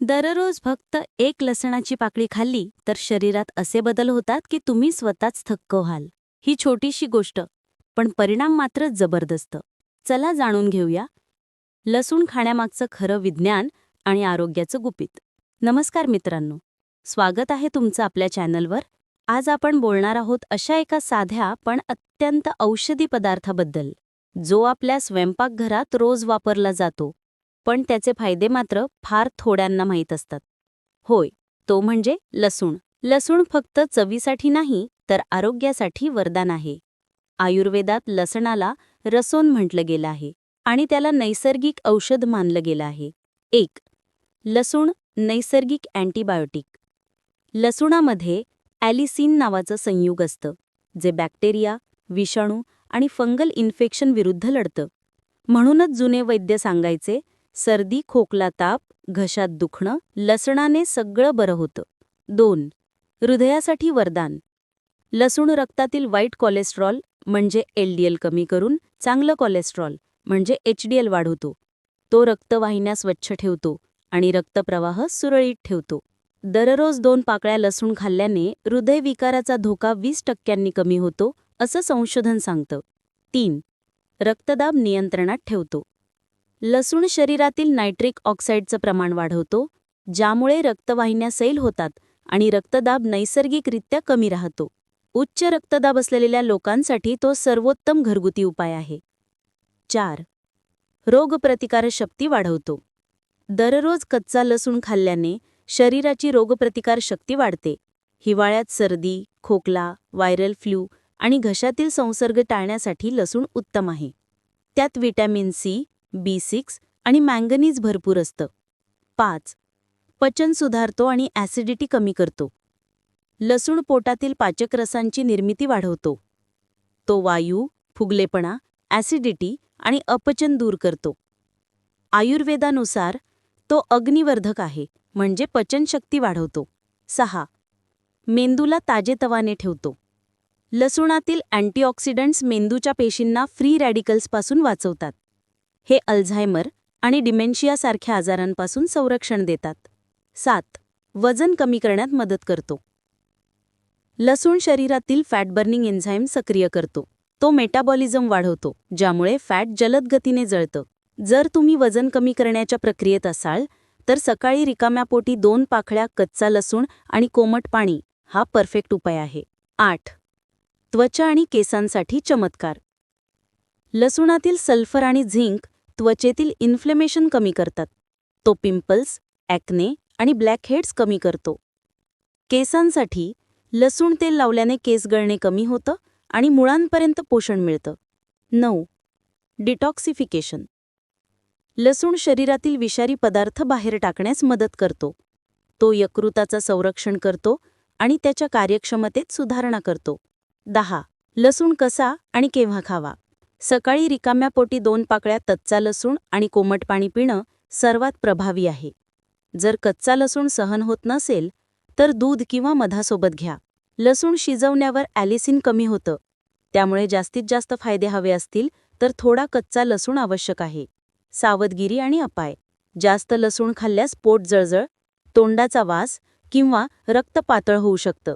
दररोज फक्त एक लसणाची पाकळी खाल्ली तर शरीरात असे बदल होतात की तुम्ही स्वतःच थक्क व्हाल. ही छोटीशी गोष्ट पण परिणाम मात्र जबरदस्त. चला जाणून घेऊया. लसूण खाण्यामागचं खरं विज्ञान आणि आरोग्याचं गुपित. नमस्कार मित्रांनो. स्वागत आहे तुमचं आपल्या चॅनलवर. आज आपण बोलणार आहोत अशा एका साध्या पण अत्यंत औषधी पदार्थाबद्दल जो आपल्या स्वयंपाकघरात रोज वापरला जातो. पण त्याचे फायदे मात्र फार थोड्यांना माहीत असतात. होय तो म्हणजे लसूण. लसूण फक्त चवीसाठी नाही तर आरोग्यासाठी वरदान आहे. आयुर्वेदात लसणाला रसोन म्हटलं गेलं आहे आणि त्याला नैसर्गिक औषध मानलं गेलं आहे. एक लसूण नैसर्गिक अँटीबायोटिक. लसूणामध्ये ॲलिसिन नावाचं संयुग असतं जे बॅक्टेरिया विषाणू आणि फंगल इन्फेक्शन विरुद्ध लढतं. म्हणूनच जुने वैद्य सांगायचे सर्दी खोकला ताप घशात दुखणं लसणाने सगळं बरं होतं. दोन हृदयासाठी वरदान. लसूण रक्तातील वाईट कोलेस्ट्रॉल म्हणजे एलडीएल कमी करून चांगलं कोलेस्ट्रॉल म्हणजे एचडीएल वाढवतो. तो रक्तवाहिन्या स्वच्छ ठेवतो आणि रक्तप्रवाह सुरळीत ठेवतो. दररोज दोन पाकळ्या लसूण खाल्ल्याने हृदयविकाराचा धोका वीस टक्क्यांनी कमी होतो असं संशोधन सांगतं. तीन रक्तदाब नियंत्रणात ठेवतो. लसूण शरीरातील नायट्रिक ऑक्साईडचं प्रमाण वाढवतो ज्यामुळे रक्तवाहिन्या सैल होतात आणि रक्तदाब नैसर्गिकरित्या कमी राहतो. उच्च रक्तदाब असलेल्या लोकांसाठी तो सर्वोत्तम घरगुती उपाय आहे. चार. रोगप्रतिकारशक्ती वाढवतो. दररोज कच्चा लसूण खाल्ल्याने शरीराची रोगप्रतिकारशक्ती वाढते. हिवाळ्यात सर्दी खोकला व्हायरल फ्लू आणि घशातील संसर्ग टाळण्यासाठी लसूण उत्तम आहे. त्यात व्हिटॅमिन सी बी सिक्स आणि मँगनीज भरपूर असतं. पाच. पचन सुधारतो आणि ॲसिडिटी कमी करतो. लसूण पोटातील पाचक रसांची निर्मिती वाढवतो. तो वायू फुगलेपणा ॲसिडिटी आणि अपचन दूर करतो. आयुर्वेदानुसार तो अग्निवर्धक आहे म्हणजे पचनशक्ती वाढवतो. सहा. मेंदूला ताजेतवाने ठेवतो. लसूणातील अँटीऑक्सिडंट्स मेंदूच्या पेशींना फ्री रॅडिकल्सपासून वाचवतात. हे अल्झायमर आणि डिमेन्शियासारख्या आजारांपासून संरक्षण देतात. सात. वजन कमी करण्यात मदत करतो. लसूण शरीरातील फॅट बर्निंग एन्झाईम सक्रिय करतो. तो मेटाबॉलिझम वाढवतो ज्यामुळे फॅट जलद गतीने जळतं. जर तुम्ही वजन कमी करण्याच्या प्रक्रियेत असाल तर सकाळी रिकाम्या पोटी दोन पाखळ्या कच्चा लसूण आणि कोमट पाणी हा परफेक्ट उपाय आहे. आठ. त्वचा आणि केसांसाठी चमत्कार. लसूणातील सल्फर आणि झिंक त्वचेतील इन्फ्लेमेशन कमी करतात. तो पिंपल्स ॲक्ने आणि ब्लॅकहेड्स कमी करतो. केसांसाठी लसूण तेल लावल्याने केस गळणे कमी होतं आणि मुळांपर्यंत पोषण मिळतं. नऊ. डिटॉक्सिफिकेशन लसूण शरीरातील विषारी पदार्थ बाहेर टाकण्यास मदत करतो. तो यकृताचं संरक्षण करतो आणि त्याच्या कार्यक्षमतेत सुधारणा करतो. दहा. लसूण कसा आणि केव्हा खावा? सकाळी रिकाम्या पोटी दोन पाकळ्या तच्चा लसूण आणि कोमट पाणी पिणं सर्वात प्रभावी आहे. जर कच्चा लसूण सहन होत नसेल तर दूध किंवा मधासोबत घ्या. लसूण शिजवण्यावर ॲलिसिन कमी होतं. त्यामुळे जास्तीत जास्त फायदे हवे असतील तर थोडा कच्चा लसूण आवश्यक आहे. सावधगिरी आणि अपाय. जास्त लसूण खाल्ल्यास पोट जळजळ तोंडाचा वास किंवा रक्त पातळ होऊ शकतं.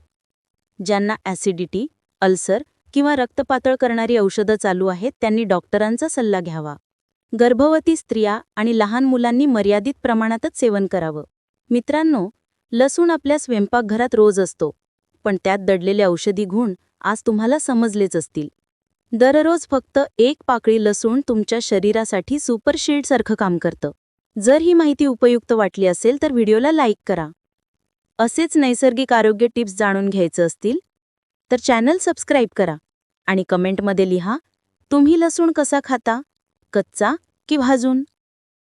ज्यांना ॲसिडिटी अल्सर किंवा रक्तपातळ करणारी औषधं चालू आहेत त्यांनी डॉक्टरांचा सल्ला घ्यावा. गर्भवती स्त्रिया आणि लहान मुलांनी मर्यादित प्रमाणातच सेवन करावं. मित्रांनो लसूण आपल्या स्वयंपाकघरात रोज असतो पण त्यात दडलेले औषधी गुण आज तुम्हाला समजलेच असतील. दररोज फक्त एक पाकळी लसूण तुमच्या शरीरासाठी सुपर काम करतं. जर ही माहिती उपयुक्त वाटली असेल तर व्हिडिओला लाईक करा. असेच नैसर्गिक आरोग्य टिप्स जाणून घ्यायचं असतील तर चॅनल सबस्क्राईब करा आणि कमेंटमध्ये लिहा तुम्ही लसूण कसा खाता? कच्चा की भाजून?